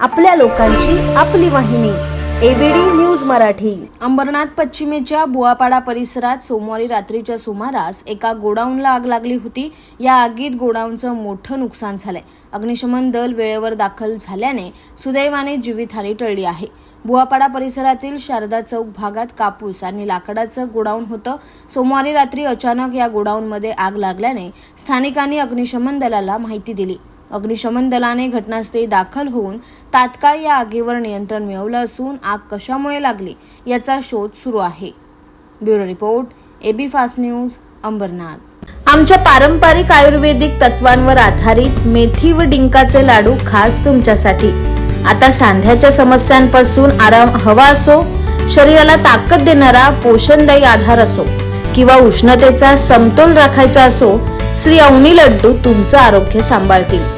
आपल्या लोकांची आपली वाहिनी. ABD news Marathi. अंबरनाथ पश्चिमेच्या बुवापाडा परिसरात सोमवारी रात्रीच्या सुमारास एका गोडाऊनला आग लागली होती. या आगीत गोडाऊनचं मोठं नुकसान झालंय. अग्निशमन दल वेळेवर दाखल झाल्याने सुदैवाने जीवितहानी टळली आहे. बुवापाडा परिसरातील शारदा चौक भागात कापूस आणि लाकडाचं गोडाऊन होतं. सोमवारी रात्री अचानक या गोडाऊनमध्ये आग लागल्याने स्थानिकांनी अग्निशमन दलाला माहिती दिली. अग्निशमन दलाने घटनास्थळी दाखल होऊन तात्काळ या आगीवर नियंत्रण मिळवलं असून आग कशामुळे लागली याचा शोध सुरू आहे. Bureau report AB fast news Ambarnath. आमच्या पारंपरिक आयुर्वेदिक तत्वांवर आधारित मेथी व डिंकाचे लाडू खास तुमच्यासाठी. आता सांध्याच्या समस्यांपासून आराम हवा असो शरीराला ताकद देणारा पोषणदायी आधार असो किंवा उष्णतेचा समतोल राखायचा असो श्री अवनी लड्डू तुमचं आरोग्य सांभाळतील.